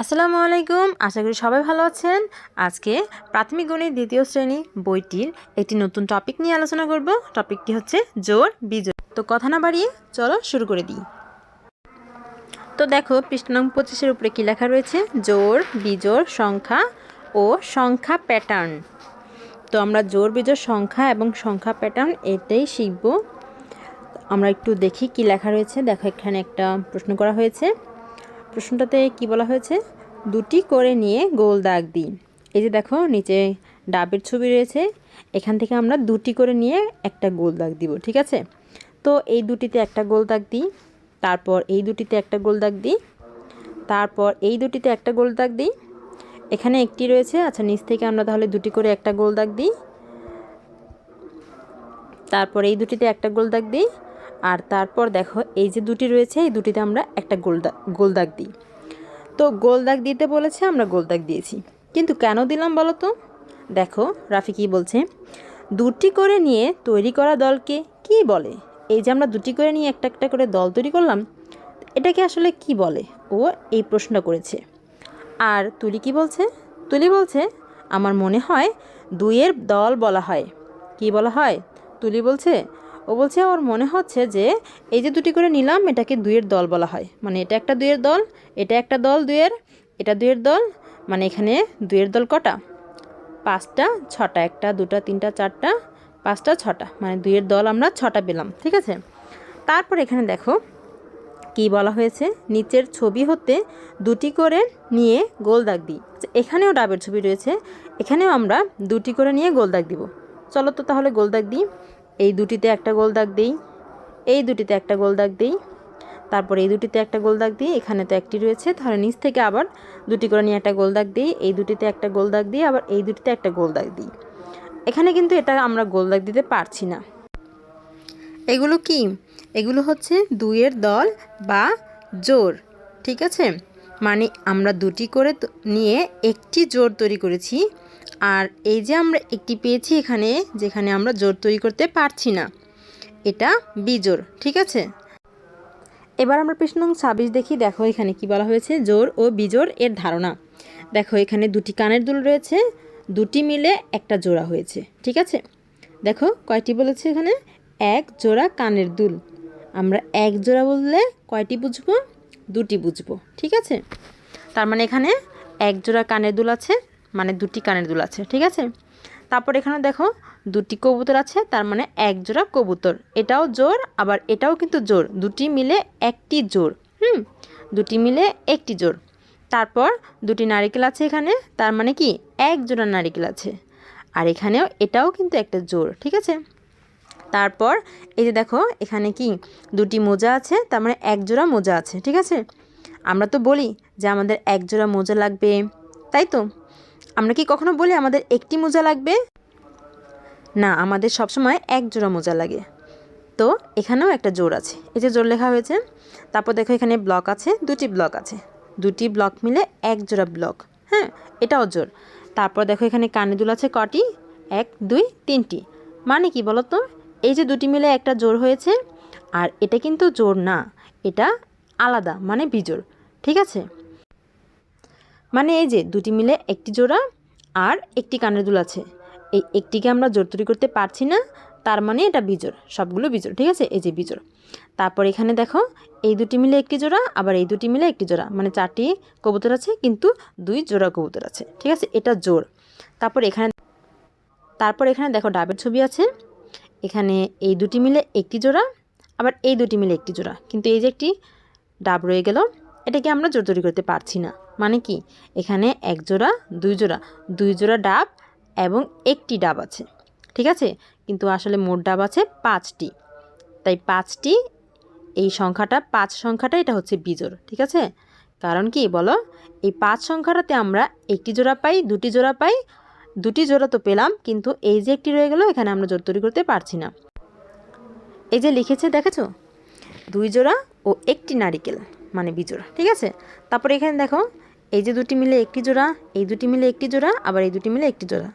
আসসালামু আলাইকুম, আশা করি সবাই ভালো আছেন। আজকে প্রাথমিক গণিত দ্বিতীয় শ্রেণি বইটির একটি নতুন টপিক নিয়ে আলোচনা করব। টপিকটি হচ্ছে জোর, বিজোড়। তো কথা না বাড়িয়ে চলো শুরু করে দিই। তো দেখো, পৃষ্ঠা নং পঁচিশের উপরে কী লেখা রয়েছে? জোর, বিজোড়, সংখ্যা ও সংখ্যা প্যাটার্ন তো আমরা জোর, বিজোড়, সংখ্যা এবং সংখ্যা প্যাটার্ন এটাই শিখব। আমরা একটু দেখি কি লেখা রয়েছে। দেখো এখানে একটা প্রশ্ন করা হয়েছে। প্রশ্নটাতে কি বলা হয়েছে? দুটি করে নিয়ে গোল দাগ দিই এই যে দেখো, নিচে ডাবের ছবি রয়েছে। এখান থেকে আমরা দুটি করে নিয়ে একটা গোল দাগ দিব, ঠিক আছে? তো এই দুটিতে একটা গোল দাগ দিই, তারপর এই দুটিতে একটা গোল দাগ দিই, তারপর এই দুটিতে একটা গোল দাগ দিই। এখানে একটি রয়েছে আচ্ছা নিচ থেকে আমরা তাহলে দুটি করে একটা গোল দাগ দিই, তারপর এই দুটিতে একটা গোল দাগ দিই আর তারপর দেখো, এই যে দুটি রয়েছে, এই দুটিতে আমরা একটা গোল দাগ গোল দাগ দিই। তো গোল দাগ দিতে বলেছে, আমরা গোল দাগ দিয়েছি। কিন্তু কেন দিলাম বলো তো? দেখো, রাফি কী বলছে, দুটি করে নিয়ে তৈরি করা দলকে কি বলে? এই যে আমরা দুটি করে নিয়ে একটা একটা করে দল তৈরি করলাম, এটাকে আসলে কি বলে? ও এই প্রশ্নটা করেছে। আর তুলি কি বলছে? তুলি বলছে, আমার মনে হয় দুইয়ের দল বলা হয়। কি বলা হয়? তুলি বলছে ও বলছে ওর মনে হচ্ছে যে এই যে দুটি করে নিলাম, এটাকে দুইয়ের দল বলা হয়। মানে এটা একটা দুইয়ের দল, এটা একটা দল দুইয়ের, এটা দুইয়ের দল মানে এখানে দুইয়ের দল কটা? পাঁচটা, ছটা, একটা, দুটা, তিনটা, চারটা, পাঁচটা, ছটা। মানে দুইয়ের দল আমরা ছটা পেলাম, ঠিক আছে? তারপর এখানে দেখো কি বলা হয়েছে। নিচের ছবি হতে দুটি করে নিয়ে গোল দাগ দিই। এখানেও ডাবের ছবি রয়েছে, এখানেও আমরা দুটি করে নিয়ে গোল দাগ দিব। চলো তো তাহলে গোল দাগ দিই। এই দুটিতে একটা গোল দাগ দিই, এই দুটিতে একটা গোল দাগ দিই, তারপর এই দুটিতে একটা গোল দাগ দিই, এখানে তো একটি রয়েছে তাহলে নিচ থেকে আবার দুটি করে নিয়ে একটা গোল দাগ দিই, এই দুটিতে একটা গোল দাগ দিই, আবার এই দুটিতে একটা গোল দাগ দিই। এখানে কিন্তু এটা আমরা গোল দাগ দিতে পারছি না। এগুলো কি? এগুলো হচ্ছে দুইয়ের দল বা জোর, ঠিক আছে? মানে আমরা দুটি করে নিয়ে একটি জোর তৈরি করেছি আর এই যে আমরা একটি পেয়েছি এখানে, যেখানে আমরা জোর তৈরি করতে পারছি না। এটা বিজোর ঠিক আছে? এবার আমরা প্রশ্ন নং ছাব্বিশ দেখি, দেখো এখানে কি বলা হয়েছে জোর ও বিজোর এর ধারণা। দেখো এখানে দুটি কানের দুল রয়েছে, দুটি মিলে একটা জোড়া হয়েছে, ঠিক আছে? দেখো কয়টি বলেছে এখানে? এক জোড়া কানের দুল। আমরা এক জোড়া বললে কয়টি বুঝব? দুটি বুঝব, ঠিক আছে? তার মানে এখানে এক জোড়া কানের দুল আছে মানে দুটি কানের দুল আছে, ঠিক আছে? তারপর এখানে দেখো দুটি কবুতর আছে, তার মানে এক জোড়া কবুতর। এটাও জোর আবার এটাও কিন্তু জোর দুটি মিলে একটি জোর হুম? দুটি মিলে একটি জোর তারপর দুটি নারিকেল আছে এখানে, তার মানে কি? এক জোড়া নারিকেল আছে। আর এখানেও এটাও কিন্তু একটা জোর ঠিক আছে? তারপর এই যে দেখো, এখানে কি? দুটি মোজা আছে, তার মানে এক জোড়া মোজা আছে, ঠিক আছে? আমরা তো বলি যে আমাদের এক জোড়া মোজা লাগবে, তাই তো? আমরা কি কখনো বলি আমাদের একটি মোজা লাগবে? না, আমাদের সবসময় এক জোড়া মোজা লাগে। তো এখানেও একটা জোর আছে। এই যে জোর লেখা হয়েছে, তারপর দেখো এখানে ব্লক আছে, দুটি ব্লক আছে। দুটি ব্লক মিলে এক জোড়া ব্লক হ্যাঁ এটাও জোর তারপর দেখো এখানে কানে দুল আছে কটি? এক, দুই, তিনটি। মানে কি বলো তো? এই যে দুটি মিলে একটা জোর হয়েছে, আর এটা কিন্তু জোর না, এটা আলাদা মানে বিজোর ঠিক আছে? মানে এই যে দুটি মিলে একটি জোড়া আর একটি কানের দুল আছে। এই একটিকে আমরা জোর তৈরি করতে পারছি না, তার মানে এটা বিজোড়, সবগুলো বিজোড়, ঠিক আছে? এই যে বিজোড়। তারপর এখানে দেখো, এই দুটি মিলে একটি জোড়া, আবার এই দুটি মিলে একটি জোড়া মানে চারটি কবুতর আছে, কিন্তু দুই জোড়া কবুতর আছে, ঠিক আছে? এটা জোর তারপর এখানে তারপর এখানে দেখো, ডাবের ছবি আছে। এখানে এই দুটি মিলে একটি জোড়া, আবার এই দুটি মিলে একটি জোড়া। কিন্তু এই যে একটি ডাব রয়ে গেল, এটাকে আমরা জোর তৈরি করতে পারছি না। মানে কি? এখানে এক জোড়া, দুই জোড়া। দুই জোড়া ডাব এবং একটি ডাব আছে। ঠিক আছে? কিন্তু আসলে মোট ডাব আছে পাঁচটি। তাই পাঁচটি, এই সংখ্যাটা, পাঁচ সংখ্যাটা এটা হচ্ছে বিজোড় ঠিক আছে? কারণ কি বলো? এই পাঁচ সংখ্যাটাতে আমরা একটি জোড়া পাই, দুটি জোড়া পাই। দুটি জোড়া তো পেলাম, কিন্তু এই যে একটি রয়ে গেল, এখানে আমরা জোর তৈরি করতে পারছি না। এই যে লিখেছে, দেখেছ? দুই জোড়া ও একটি নারিকেল মানে বিজোড়া ঠিক আছে? তারপরে এখানে দেখো এই যে দুটি মিলে একটি জোড়া, এই দুটি মিলে একটি জোড়া, আবার এই দুটি মিলে একটি জোড়া।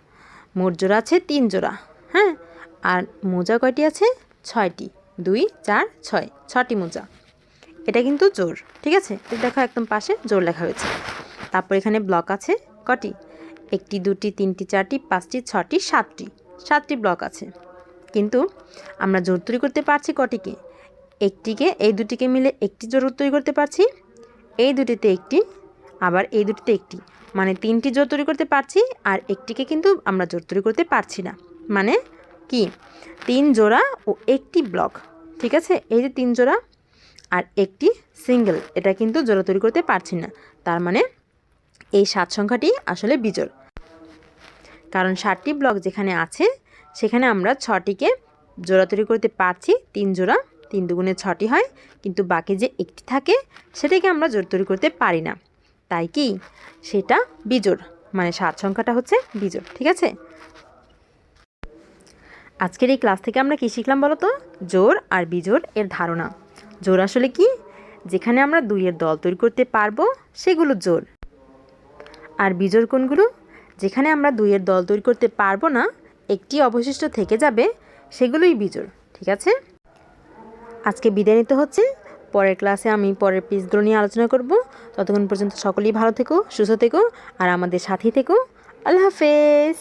মোট জোড়া আছে তিন জোড়া হ্যাঁ? আর মোজা কয়টি আছে? ছয়টি। দুই, চার, ছয়, ছটি মোজা। এটা কিন্তু জোর ঠিক আছে? দেখো একদম পাশে জোর লেখা হয়েছে। তারপর এখানে ব্লক আছে কটি? একটি, দুটি, তিনটি, চারটি, পাঁচটি, ছটি, সাতটি। সাতটি ব্লক আছে। কিন্তু আমরা জোর তৈরি করতে পারছি কটিকে। একটিকে, এই দুটিকে মিলে একটি জোর তৈরি করতে পারছি। এই দুটিতে একটি আবার এই দুটিতে একটি। মানে তিনটি জোর তৈরি করতে পারছি আর একটিকে কিন্তু আমরা জোর তৈরি করতে পারছি না। মানে কি? তিন জোড়া ও একটি ব্লক ঠিক আছে? এই যে তিন জোড়া আর একটি সিঙ্গেল এটা কিন্তু জোড়া তৈরি করতে পারছি না। তার মানে এই সাত সংখ্যাটি আসলে বিজোড়। কারণ ষাটটি ব্লক যেখানে আছে, সেখানে আমরা ছটিকে জোড়া তৈরি করতে পারছি। তিন জোড়া, তিন দুগুণে ছটি হয়। কিন্তু বাকি যে একটি থাকে, সেটাকে আমরা জোর তৈরি করতে পারি না। তাই কি? সেটা বিজোড় মানে সাত সংখ্যাটা হচ্ছে বিজোড়, ঠিক আছে? আজকের এই ক্লাস থেকে আমরা কী শিখলাম বলো তো জোর আর বিজোড় এর ধারণা। জোর আসলে কি? যেখানে আমরা দুইয়ের দল তৈরি করতে পারব, সেগুলো জোর আর বিজোড় কোনগুলো? যেখানে আমরা দুইয়ের দল তৈরি করতে পারব না, একটি অবশিষ্ট থেকে যাবে, সেগুলোই বিজোড়, ঠিক আছে? আজকে বিদায় নিতে হচ্ছে। পরের ক্লাসে আমি পরের পিসগুলো নিয়ে আলোচনা করব। ততক্ষণ পর্যন্ত সকলেই ভালো থেকো, সুস্থ থেকো, আর আমাদের সাথী থেকো। আল্লাহ হাফেজ।